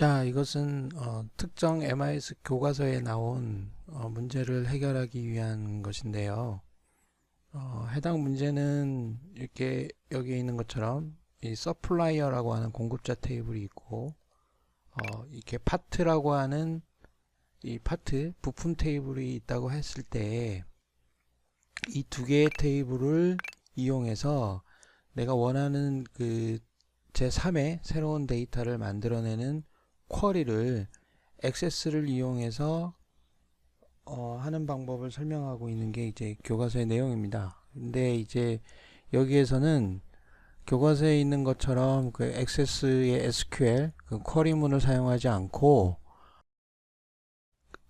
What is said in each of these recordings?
자, 이것은 어, 특정 MIS 교과서에 나온 어, 문제를 해결하기 위한 것인데요. 어, 해당 문제는 이렇게 여기 있는 것처럼 이 서플라이어라고 하는 공급자 테이블이 있고 어, 이렇게 파트라고 하는 이 파트 부품 테이블이 있다고 했을 때 이 두 개의 테이블을 이용해서 내가 원하는 그 제3의 새로운 데이터를 만들어내는 쿼리를 액세스를 이용해서 어, 하는 방법을 설명하고 있는 게 이제 교과서의 내용입니다. 근데 이제 여기에서는 교과서에 있는 것처럼 그 액세스의 SQL 그 쿼리문을 사용하지 않고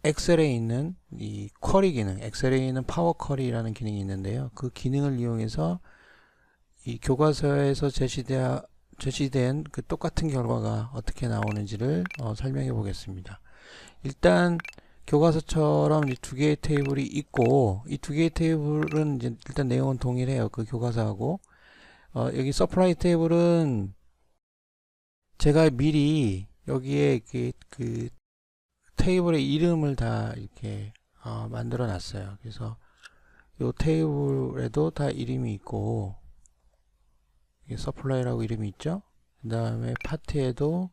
엑셀에 있는 이 쿼리 기능, 엑셀에 있는 파워 쿼리라는 기능이 있는데요. 그 기능을 이용해서 이 교과서에서 제시되어 제시된 그 똑같은 결과가 어떻게 나오는지를 어, 설명해 보겠습니다. 일단 교과서처럼 이두 개의 테이블이 있고 이 두 개의 테이블은 이제 일단 내용은 동일해요. 그 교과서하고 어, 여기 서플라이 테이블은 제가 미리 여기에 그, 그 테이블의 이름을 다 이렇게 어, 만들어 놨어요. 그래서 이 테이블에도 다 이름이 있고 서플라이라고 이름이 있죠. 그 다음에 파트에도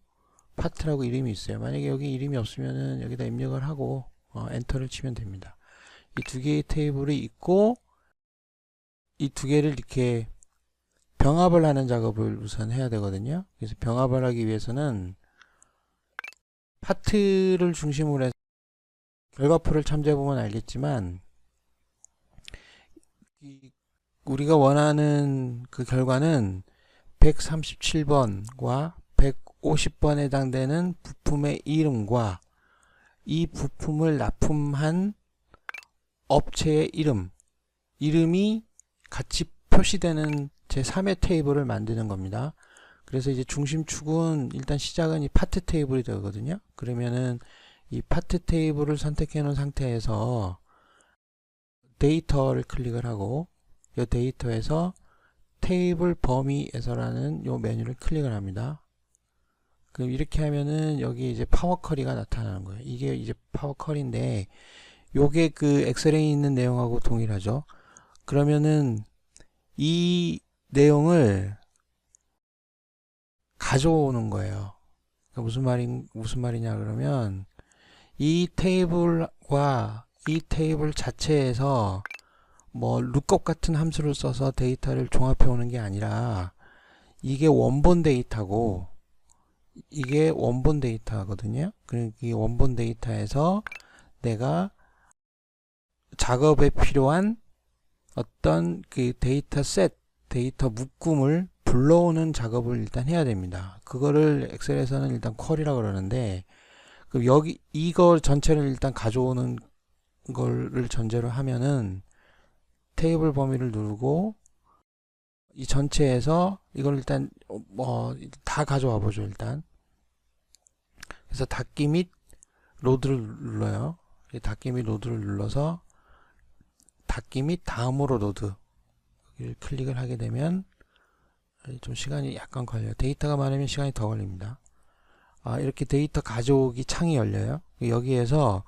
파트라고 이름이 있어요. 만약에 여기 이름이 없으면은 여기다 입력을 하고 어, 엔터를 치면 됩니다. 이 두 개의 테이블이 있고 이 두 개를 이렇게 병합을 하는 작업을 우선 해야 되거든요. 그래서 병합을 하기 위해서는 파트를 중심으로 해서 결과표를 참조해 보면 알겠지만 이 우리가 원하는 그 결과는 137번과 150번에 해당되는 부품의 이름과 이 부품을 납품한 업체의 이름, 이름이 같이 표시되는 제3의 테이블을 만드는 겁니다. 그래서 이제 중심축은 일단 시작은 이 파트 테이블이 되거든요. 그러면은 이 파트 테이블을 선택해 놓은 상태에서 데이터를 클릭을 하고 이 데이터에서 테이블 범위에서라는 요 메뉴를 클릭을 합니다. 그럼 이렇게 하면은 여기 이제 파워 쿼리가 나타나는 거예요. 이게 이제 파워 쿼리인데 요게 그 엑셀에 있는 내용하고 동일하죠. 그러면은 이 내용을 가져오는 거예요. 그러니까 무슨 말인 무슨 말이냐 그러면 이 테이블과 이 테이블 자체에서 뭐 룩업 같은 함수를 써서 데이터를 종합해 오는 게 아니라 이게 원본 데이터고 이게 원본 데이터거든요. 그러니까 이 원본 데이터에서 내가 작업에 필요한 어떤 그 데이터 셋, 데이터 묶음을 불러오는 작업을 일단 해야 됩니다. 그거를 엑셀에서는 일단 쿼리라 그러는데 그 여기 이거 전체를 일단 가져오는 거를 전제로 하면은 테이블 범위를 누르고 이 전체에서 이걸 일단 뭐 다 가져와 보죠 일단. 그래서 닫기 및 로드를 눌러요. 닫기 및 로드를 눌러서 닫기 및 다음으로 로드 여기를 클릭을 하게 되면 좀 시간이 약간 걸려요. 데이터가 많으면 시간이 더 걸립니다. 아, 이렇게 데이터 가져오기 창이 열려요. 여기에서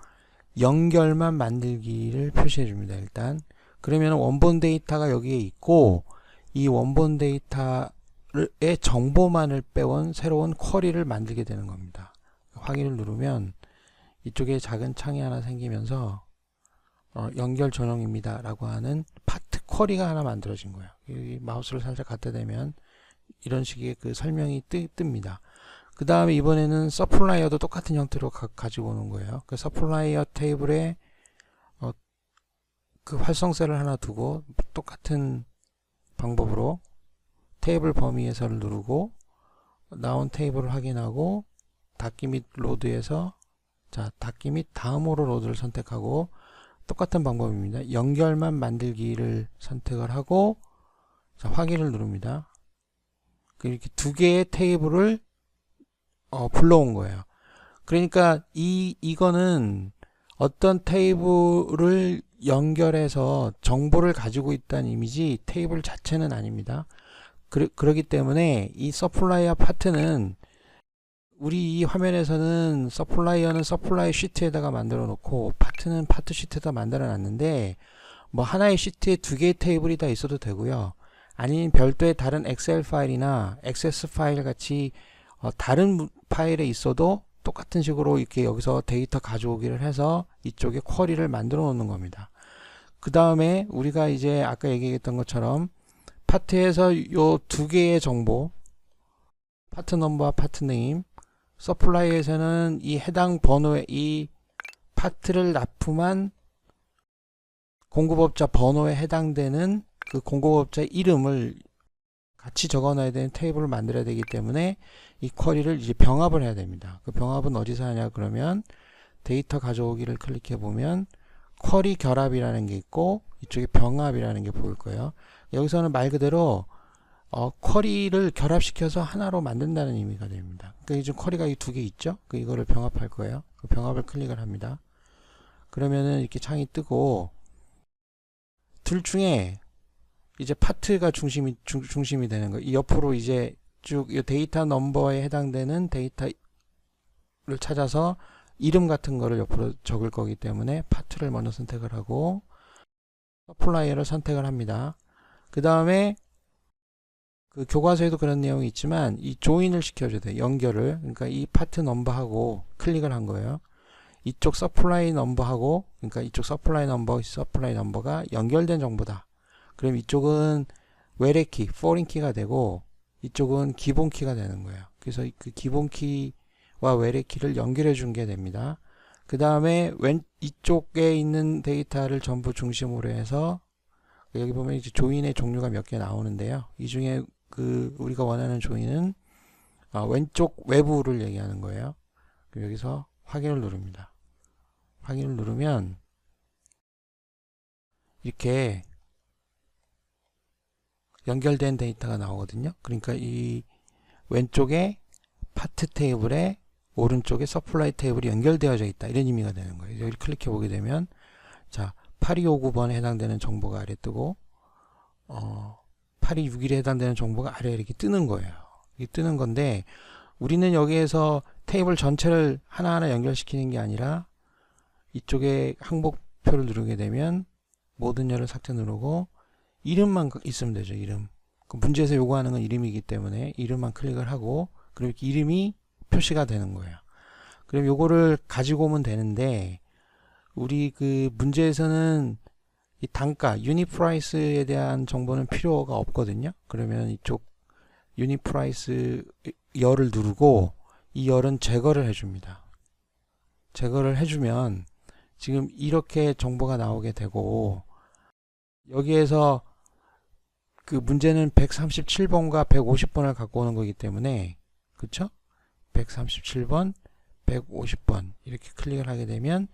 연결만 만들기를 표시해 줍니다 일단 그러면 원본 데이터가 여기에 있고 이 원본 데이터의 정보만을 빼온 새로운 쿼리를 만들게 되는 겁니다. 확인을 누르면 이쪽에 작은 창이 하나 생기면서 어, 연결 전용입니다 라고 하는 파트 쿼리가 하나 만들어진 거예요. 마우스를 살짝 갖다 대면 이런 식의 그 설명이 뜨, 뜹니다. 그 다음에 이번에는 서플라이어도 똑같은 형태로 가, 지고 오는 거예요. 그 서플라이어 테이블에 그 활성셀을 하나 두고 똑같은 방법으로 테이블 범위에서를 누르고 나온 테이블을 확인하고 닫기 및 로드에서 자 닫기 및 다음으로 로드를 선택하고 똑같은 방법입니다. 연결만 만들기를 선택을 하고 자 확인을 누릅니다. 이렇게 두 개의 테이블을 어, 불러온 거예요. 그러니까 이 이거는 어떤 테이블을 연결해서 정보를 가지고 있다는 이미지 테이블 자체는 아닙니다. 그, 그렇기 때문에 이 서플라이어 파트는 우리 이 화면에서는 서플라이어는 서플라이 시트에다가 만들어 놓고 파트는 파트 시트에다 만들어 놨는데 뭐 하나의 시트에 두 개의 테이블이 다 있어도 되고요. 아니면 별도의 다른 엑셀 파일이나 액세스 파일 같이 어, 다른 무- 파일에 있어도 똑같은 식으로 이렇게 여기서 데이터 가져오기를 해서 이쪽에 쿼리를 만들어 놓는 겁니다. 그 다음에 우리가 이제 아까 얘기했던 것처럼 파트에서 요 두 개의 정보 파트 넘버와 파트 네임 서플라이에서는 이 해당 번호의 이 파트를 납품한 공급업자 번호에 해당되는 그 공급업자 이름을 같이 적어놔야 되는 테이블을 만들어야 되기 때문에 이 쿼리를 이제 병합을 해야 됩니다. 그 병합은 어디서 하냐 그러면 데이터 가져오기를 클릭해 보면 쿼리 결합이라는 게 있고 이쪽에 병합이라는 게 보일 거예요. 여기서는 말 그대로 어, 쿼리를 결합시켜서 하나로 만든다는 의미가 됩니다. 그러니까 지금 쿼리가 이 두 개 있죠? 그 이거를 병합할 거예요. 그 병합을 클릭을 합니다. 그러면은 이렇게 창이 뜨고 둘 중에 이제 파트가 중심이 중, 중심이 되는 거예요. 이 옆으로 이제 쭉 이 데이터 넘버에 해당되는 데이터를 찾아서 이름 같은 거를 옆으로 적을 거기 때문에 파트를 먼저 선택을 하고 서플라이어를 선택을 합니다. 그 다음에 그 교과서에도 그런 내용이 있지만 이 조인을 시켜줘야 돼요. 연결을. 그러니까 이 파트 넘버하고 클릭을 한 거예요. 이쪽 서플라이 넘버하고 그러니까 이쪽 서플라이 넘버, 서플라이 넘버가 연결된 정보다. 그럼 이쪽은 외래키, 포린 키가 되고 이쪽은 기본 키가 되는 거예요. 그래서 그 기본 키와 외래 키를 연결해 준 게 됩니다. 그 다음에 왼 이쪽에 있는 데이터를 전부 중심으로 해서 여기 보면 이제 조인의 종류가 몇 개 나오는데요. 이 중에 그 우리가 원하는 조인은 아, 왼쪽 외부를 얘기하는 거예요. 여기서 확인을 누릅니다. 확인을 누르면 이렇게 연결된 데이터가 나오거든요. 그러니까 이 왼쪽에 파트 테이블에 오른쪽에 서플라이 테이블이 연결되어져 있다. 이런 의미가 되는 거예요. 여기 클릭해 보게 되면 자 8259번에 해당되는 정보가 아래 뜨고 어, 8261에 해당되는 정보가 아래에 이렇게 뜨는 거예요. 이게 뜨는 건데 우리는 여기에서 테이블 전체를 하나하나 연결시키는 게 아니라 이쪽에 항목표를 누르게 되면 모든 열을 삭제 누르고 이름만 있으면 되죠. 이름. 그 문제에서 요구하는 건 이름이기 때문에 이름만 클릭을 하고 이렇게 이름이 표시가 되는 거예요. 그럼 요거를 가지고 오면 되는데 우리 그 문제에서는 이 단가 유니 프라이스에 대한 정보는 필요가 없거든요. 그러면 이쪽 유니 프라이스 열을 누르고 이 열은 제거를 해줍니다. 제거를 해주면 지금 이렇게 정보가 나오게 되고 여기에서 그 문제는 137번과 150번을 갖고 오는 거기 때문에 그쵸? 137번, 150번 이렇게 클릭을 하게 되면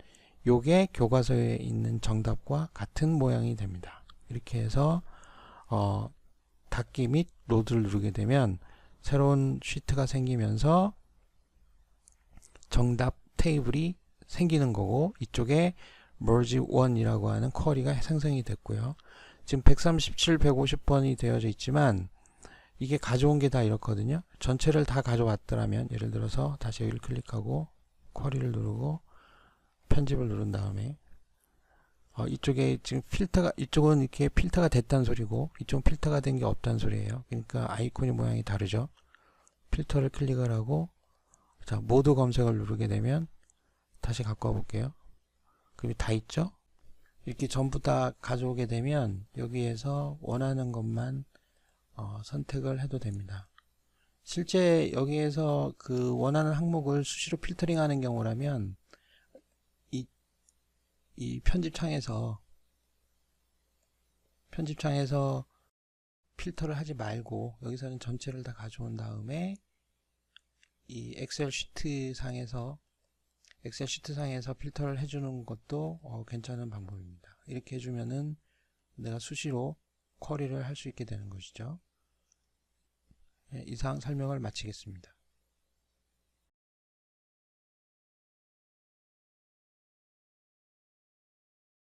요게 교과서에 있는 정답과 같은 모양이 됩니다. 이렇게 해서 어, 닫기 및 로드를 누르게 되면 새로운 시트가 생기면서 정답 테이블이 생기는 거고 이쪽에 merge 1이라고 하는 쿼리가 생성이 됐고요. 지금 137, 150번이 되어져 있지만 이게 가져온 게 다 이렇거든요. 전체를 다 가져왔더라면 예를 들어서 다시 여기를 클릭하고 쿼리를 누르고 편집을 누른 다음에 어, 이쪽에 지금 필터가 이쪽은 이렇게 필터가 됐다는 소리고 이쪽은 필터가 된 게 없다는 소리예요. 그러니까 아이콘이 모양이 다르죠. 필터를 클릭을 하고 자 모드 검색을 누르게 되면 다시 갖고 와 볼게요. 그럼 다 있죠? 이렇게 전부 다 가져오게 되면 여기에서 원하는 것만 어, 선택을 해도 됩니다. 실제 여기에서 그 원하는 항목을 수시로 필터링 하는 경우라면 이, 이 편집창에서 편집창에서 필터를 하지 말고 여기서는 전체를 다 가져온 다음에 이 엑셀 시트 상에서 엑셀 시트 상에서 필터를 해주는 것도 어, 괜찮은 방법입니다. 이렇게 해주면은 내가 수시로 쿼리를 할 수 있게 되는 것이죠. 예, 이상 설명을 마치겠습니다.